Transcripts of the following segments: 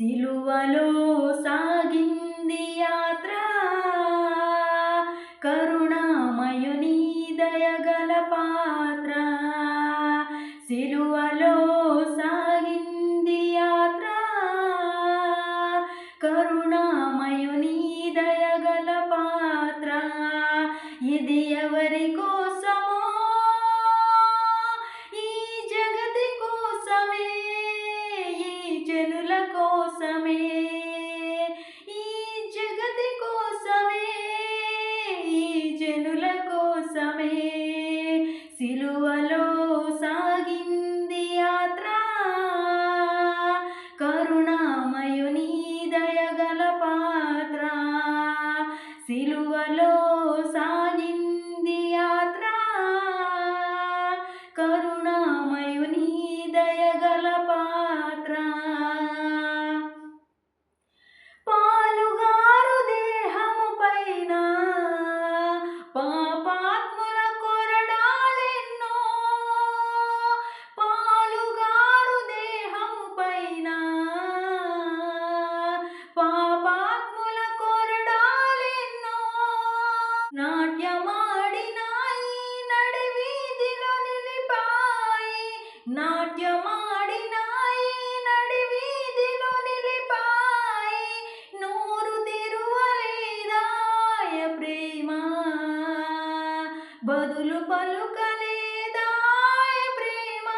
సిలువలో సాగింది యాత్ర కబుర్లు పలుకలేదా ప్రేమ?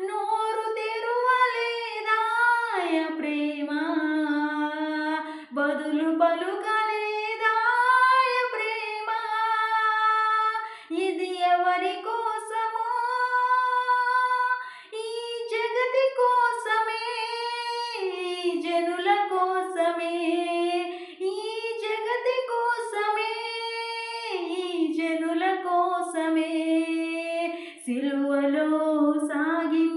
నోరు తెరువలేదా ప్రేమ? బదులు పలుకలేదా ప్రేమ? ఇది ఎవరి కోసమో? ఈ జగతి కోసమే జనుల కోసమే. sangue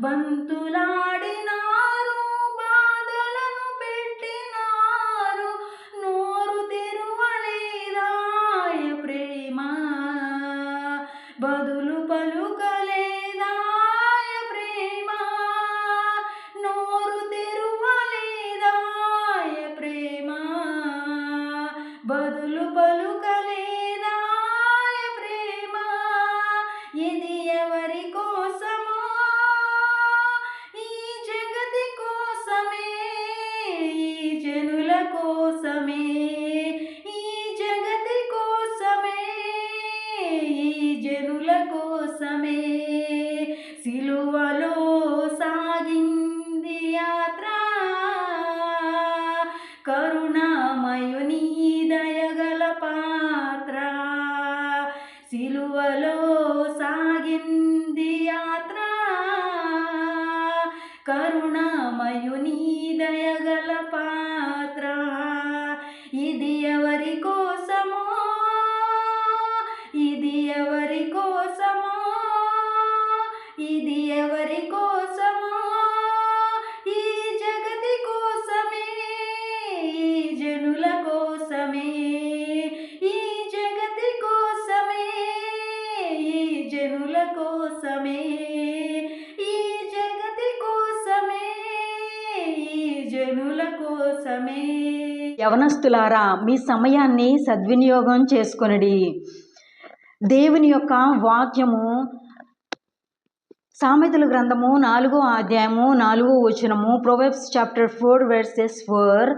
ಬಂತು ಲಾಡಿನ సాగింది యాత్ర కరుణామయుని కోసమే ఈ జగతి కోసమే ఈ జనుల కోసమే. యవనస్తులారా మీ సమయాన్ని సద్వినియోగం చేసుకొనడి. దేవుని యొక్క వాక్యము సామెతల గ్రంథము నాలుగో అధ్యాయము నాలుగో వచనము Proverbs chapter four verses four.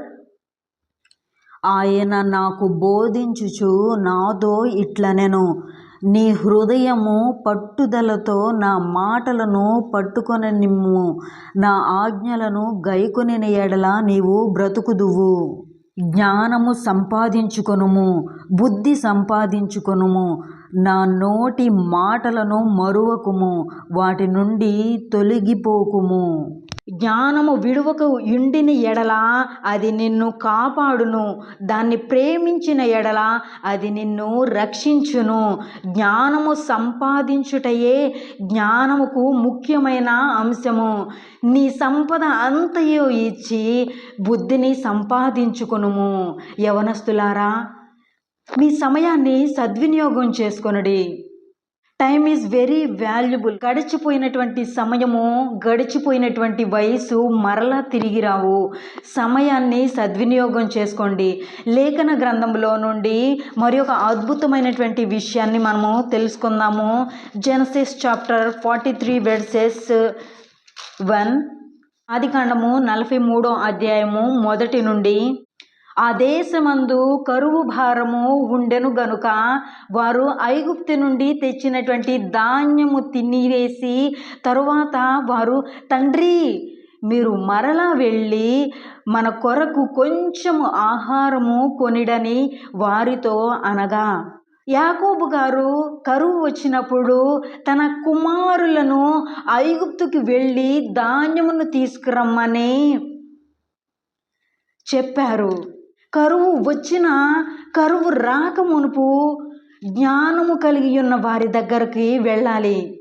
ఆయన నాకు బోధించుచు నాతో ఇట్లనెను. నీ హృదయము పట్టుదలతో నా మాటలను పట్టుకొని నిమ్ము నా ఆజ్ఞలను గైకొనిన ఎడల నీవు బ్రతుకుదువు. జ్ఞానము సంపాదించుకొనుము బుద్ధి సంపాదించుకొనుము. నా నోటి మాటలను మరువకుము వాటి నుండి తొలగిపోకుము. జ్ఞానము విడువకు ఇండిన ఎడల అది నిన్ను కాపాడును. దాన్ని ప్రేమించిన ఎడల అది నిన్ను రక్షించును. జ్ఞానము సంపాదించుటయే జ్ఞానముకు ముఖ్యమైన అంశము. నీ సంపద అంతయు ఇచ్చి బుద్ధిని సంపాదించుకునుము. యవనస్తులారా మీ సమయాన్ని సద్వినియోగం చేసుకొనుడి. టైం ఈజ్ వెరీ వాల్యుబుల్ గడిచిపోయినటువంటి సమయము గడిచిపోయినటువంటి వయసు మరలా తిరిగి రావు. సమయాన్ని సద్వినియోగం చేసుకోండి. లేఖన గ్రంథంలో నుండి మరి ఒక అద్భుతమైనటువంటి విషయాన్ని మనము తెలుసుకుందాము. Genesis chapter forty three verses one ఆదికాండము నలభై మూడో అధ్యాయము మొదటి నుండి ఆ దేశమందు కరువు భారము ఉండెను గనుక వారు ఐగుప్తు నుండి తెచ్చినటువంటి ధాన్యము తినివేసి తరువాత వారు తండ్రి మీరు మరలా వెళ్ళి మన కొరకు కొంచెము ఆహారము కొనిడని వారితో అనగా యాకోబు గారు కరువు వచ్చినప్పుడు తన కుమారులను ఐగుప్తుకి వెళ్ళి ధాన్యమును తీసుకురమ్మని చెప్పారు. కరువు వచ్చిన కరువు రాక మునుపు జ్ఞానము కలిగి ఉన్న వారి దగ్గరికి వెళ్ళాలి.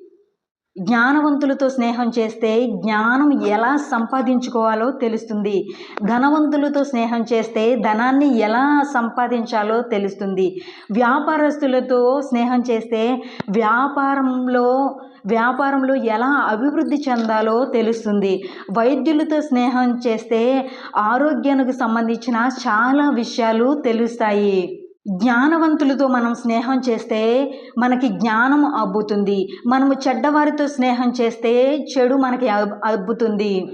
జ్ఞానవంతులతో స్నేహం చేస్తే జ్ఞానం ఎలా సంపాదించుకోవాలో తెలుస్తుంది. ధనవంతులతో స్నేహం చేస్తే ధనాన్ని ఎలా సంపాదించాలో తెలుస్తుంది. వ్యాపారస్తులతో స్నేహం చేస్తే వ్యాపారంలో వ్యాపారంలో ఎలా అభివృద్ధి చెందాలో తెలుస్తుంది. వైద్యులతో స్నేహం చేస్తే ఆరోగ్యానికి సంబంధించిన చాలా విషయాలు తెలుస్తాయి. జ్ఞానవంతులతో మనం స్నేహం చేస్తే మనకి జ్ఞానం అబ్బుతుంది. మనము చెడ్డవారితో స్నేహం చేస్తే చెడు మనకి అబ్బుతుంది.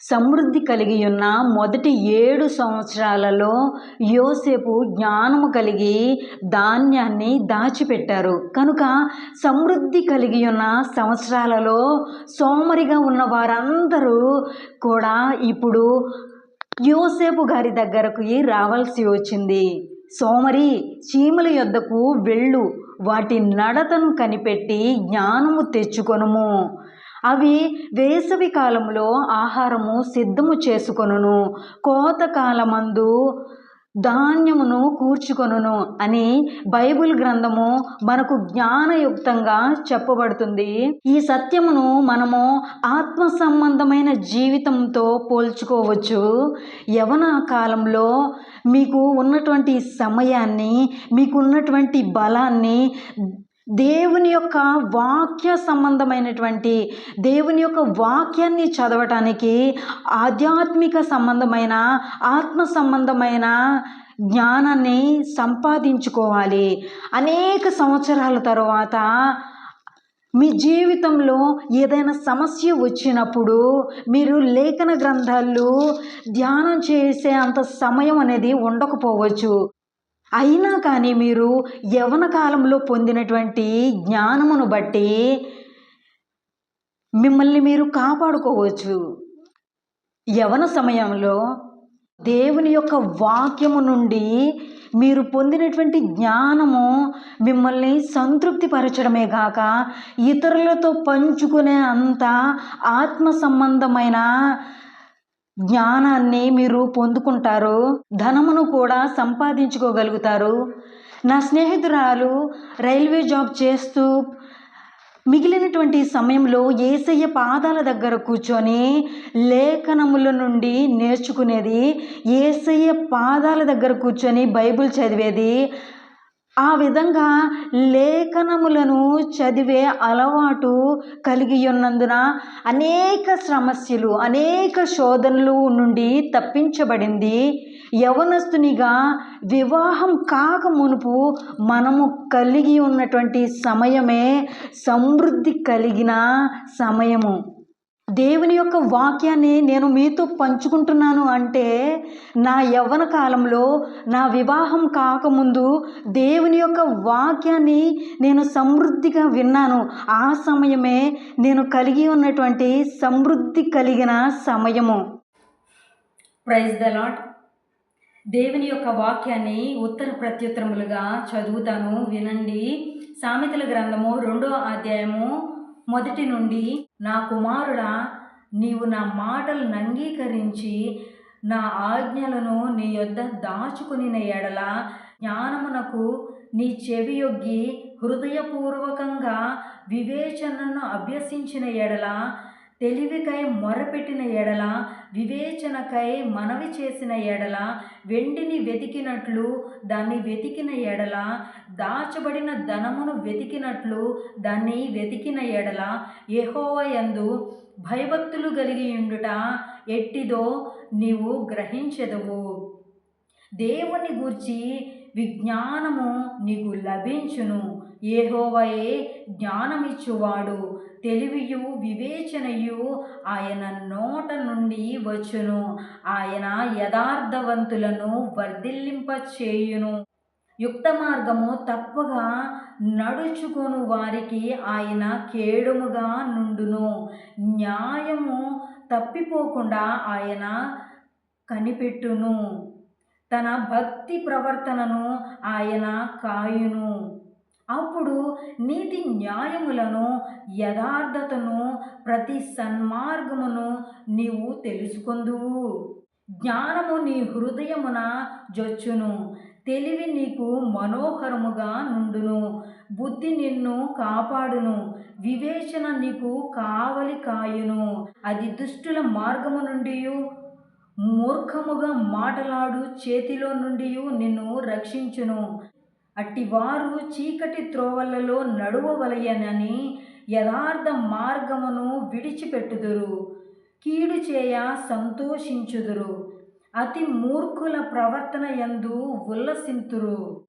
సమృద్ధి కలిగి ఉన్న మొదటి ఏడు సంవత్సరాలలో యోసేపు జ్ఞానము కలిగి ధాన్యాన్ని దాచిపెట్టారు. కనుక సమృద్ధి కలిగి ఉన్న సంవత్సరాలలో సోమరిగా ఉన్న వారందరూ కూడా ఇప్పుడు యోసేపు గారి దగ్గరకు రావాల్సి వచ్చింది. సోమరి చీమల యొద్దకు వెళ్ళు. వాటి నడతను కనిపెట్టి జ్ఞానము తెచ్చుకొనుము. అవి వేసవి కాలంలో ఆహారము సిద్ధము చేసుకొనును. కోత కాలమందు ధాన్యమును కూర్చుకొనును అని బైబిల్ గ్రంథము మనకు జ్ఞానయుక్తంగా చెప్పబడుతుంది. ఈ సత్యమును మనము ఆత్మ సంబంధమైన జీవితంతో పోల్చుకోవచ్చు. యవన కాలంలో మీకు ఉన్నటువంటి సమయాన్ని మీకు ఉన్నటువంటి బలాన్ని దేవుని యొక్క వాక్య సంబంధమైనటువంటి దేవుని యొక్క వాక్యాన్ని చదవటానికి ఆధ్యాత్మిక సంబంధమైన ఆత్మ సంబంధమైన జ్ఞానాన్ని సంపాదించుకోవాలి. అనేక సంవత్సరాల తర్వాత మీ జీవితంలో ఏదైనా సమస్య వచ్చినప్పుడు మీరు లేఖన గ్రంథాలు ధ్యానం చేసే అంత సమయం అనేది ఉండకపోవచ్చు. అయినా కానీ మీరు యవన కాలంలో పొందినటువంటి జ్ఞానమును బట్టి మిమ్మల్ని మీరు కాపాడుకోవచ్చు. యవన సమయంలో దేవుని యొక్క వాక్యము నుండి మీరు పొందినటువంటి జ్ఞానము మిమ్మల్ని సంతృప్తిపరచడమే కాక ఇతరులతో పంచుకునే అంత ఆత్మ సంబంధమైన జ్ఞానాన్ని మీరు పొందుకుంటారు ధనమును కూడా సంపాదించుకోగలుగుతారు. నా స్నేహితురాలు రైల్వే జాబ్ చేస్తూ మిగిలినటువంటి సమయంలో ఏసయ్య పాదాల దగ్గర కూర్చొని లేఖనముల నుండి నేర్చుకునేది ఏసయ్య పాదాల దగ్గర కూర్చొని బైబిల్ చదివేది ఆ విధంగా లేఖనములను చదివే అలవాటు కలిగి ఉన్నందున అనేక సమస్యలు అనేక శోధనలు నుండి తప్పించబడింది. యవనస్తునిగా వివాహం కాక మునుపు మనము కలిగి ఉన్నటువంటి సమయమే సమృద్ధి కలిగిన సమయము. దేవుని యొక్క వాక్యాన్ని నేను మీతో పంచుకుంటున్నాను అంటే నా యవ్వన కాలంలో నా వివాహం కాకముందు దేవుని యొక్క వాక్యాన్ని నేను సమృద్ధిగా విన్నాను. ఆ సమయమే నేను కలిగి ఉన్నటువంటి సమృద్ధి కలిగిన సమయము. ప్రైజ్ ద లాట్ దేవుని యొక్క వాక్యాన్ని ఉత్తర ప్రత్యుత్తరములుగా చదువుతాను వినండి. సామెతల గ్రంథము రెండో అధ్యాయము మొదటి నుండి నా కుమారుడా నీవు నా మాటలను అంగీకరించి నా ఆజ్ఞలను నీ యొద్ద దాచుకుని ఎడల జ్ఞానమునకు నీ చెవియొగ్గి హృదయపూర్వకంగా వివేచనను అభ్యసించిన ఎడల తెలివికై మొరపెట్టిన ఎడల వివేచనకై మనవి చేసిన ఎడల వెండిని వెతికినట్లు దాన్ని వెతికిన ఎడల దాచబడిన ధనమును వెతికినట్లు దాన్ని వెతికిన ఎడల యెహోవాయందు భయభక్తులు కలిగి ఉండుట ఎట్టిదో నీవు గ్రహించెదవు. దేవుని గూర్చి విజ్ఞానము నీకు లభించును. ఏహోవయే జ్ఞానమిచ్చువాడు. తెలివియు వివేచనయు ఆయన నోట నుండి వచ్చును. ఆయన యథార్థవంతులను వర్ధిల్లింప చేయును యుక్త మార్గము తప్పుగా నడుచుకొను వారికి ఆయన కేడుముగా నుండును. న్యాయము తప్పిపోకుండా ఆయన కనిపెట్టును. తన భక్తి ప్రవర్తనను ఆయన కాయును. అప్పుడు నీతి న్యాయములను యథార్థతను ప్రతి సన్మార్గమును నీవు తెలుసుకొందువు జ్ఞానము నీ హృదయమున జొచ్చును తెలివి నీకు మనోహరముగా నుండును బుద్ధి నిన్ను కాపాడును వివేచన నీకు కావలి కాయును. అది దుష్టుల మార్గము నుండి మూర్ఖముగా మాటలాడు చేతిలో నుండి నిన్ను రక్షించును. అట్టివారు చీకటి త్రోవలలో నడువవలయనని యథార్థ మార్గమును విడిచిపెట్టుదురు. కీడు చేయ సంతోషించుదురు. అతి మూర్ఖుల ప్రవర్తన యందు ఉల్లసింతురు.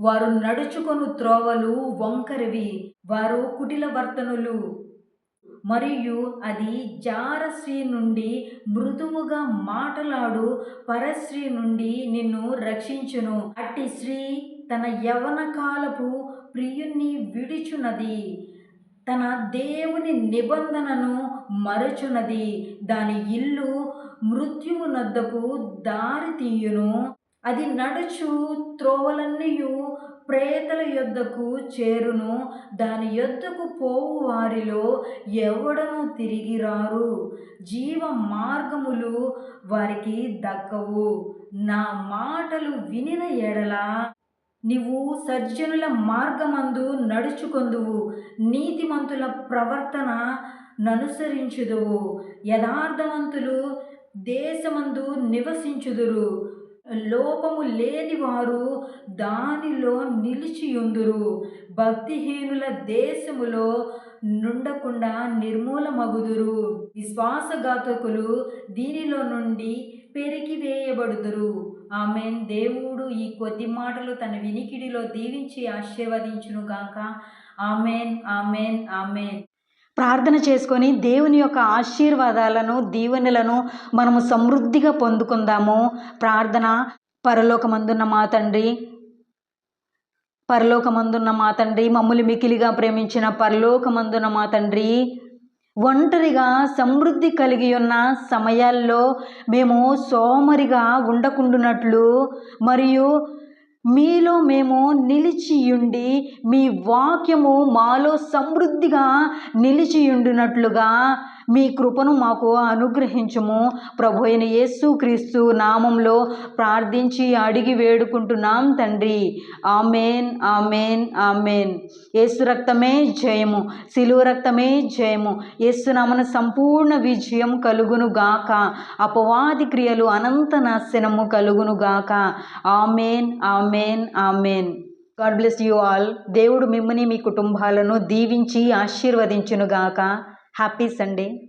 వారు నడుచుకొను త్రోవలు వంకరివి. వారు కుటిల వర్తనులు. మరియు అది జారశ్రీ నుండి మృదువుగా మాటలాడు. పరశ్రీ నుండి నిన్ను రక్షించును. అట్టి శ్రీ తన యవన కాలపు ప్రియుణ్ణి విడుచునది తన దేవుని నిబంధనను మరచునది దాని ఇల్లు మృత్యువు నద్దకు దారి తీయును. అది నడుచు త్రోవలన్నీయు ప్రేతల యొద్దకు చేరును. దాని యొద్దకు పోవు వారిలో ఎవడను తిరిగి రారు. జీవ మార్గములు వారికి దక్కవు. నా మాటలు వినిన ఎడల నీవు సజ్జనుల మార్గమందు నడుచుకొందువు నీతిమంతుల ప్రవర్తన ననుసరించుదువు. యథార్థవంతులు దేశమందు నివసించుదురు. లోపము లేని వారు దానిలో నిలిచియుందురు. భక్తిహీనుల దేశములో నుండకుండా నిర్మూలమగుదురు. విశ్వాసఘాతకులు దీనిలో నుండి పెరిగివేయబడుదురు. ఆమెన్. దేవుడు ఈ కొద్ది మాటలు తన వినికిడిలో దీవించి ఆశీర్వదించును గాక. Amen amen amen. ప్రార్థన చేసుకొని దేవుని యొక్క ఆశీర్వాదాలను దీవెనలను మనము సమృద్ధిగా పొందుకుందాము. ప్రార్థన. పరలోకమందున్న మా తండ్రి పరలోకమందున్న మా తండ్రి మమ్మల్ని మికిలిగా ప్రేమించిన పరలోకమందున్న మా తండ్రి ఒంటరిగా సమృద్ధి కలిగి ఉన్న సమయాల్లో మేము సోమరిగా ఉండకుండునట్లు మరియు మీలో మేము నిలిచియుండి మీ వాక్యము మాలో సమృద్ధిగా నిలిచియుండునట్లుగా మీ కృపను మాకు అనుగ్రహించుము. ప్రభు అయిన యేసుక్రీస్తు నామంలో ప్రార్థించి అడిగి వేడుకుంటున్నాం తండ్రి. Amen amen amen. యేసు రక్తమే జయము శిలువ రక్తమే జయము. యేసునామన సంపూర్ణ విజయం కలుగును గాక. అపవాది క్రియలు అనంత నాశనము కలుగును గాక. Amen amen amen. God bless you all. దేవుడు మిమ్మల్ని మీ కుటుంబాలను దీవించి ఆశీర్వదించును happy Sunday.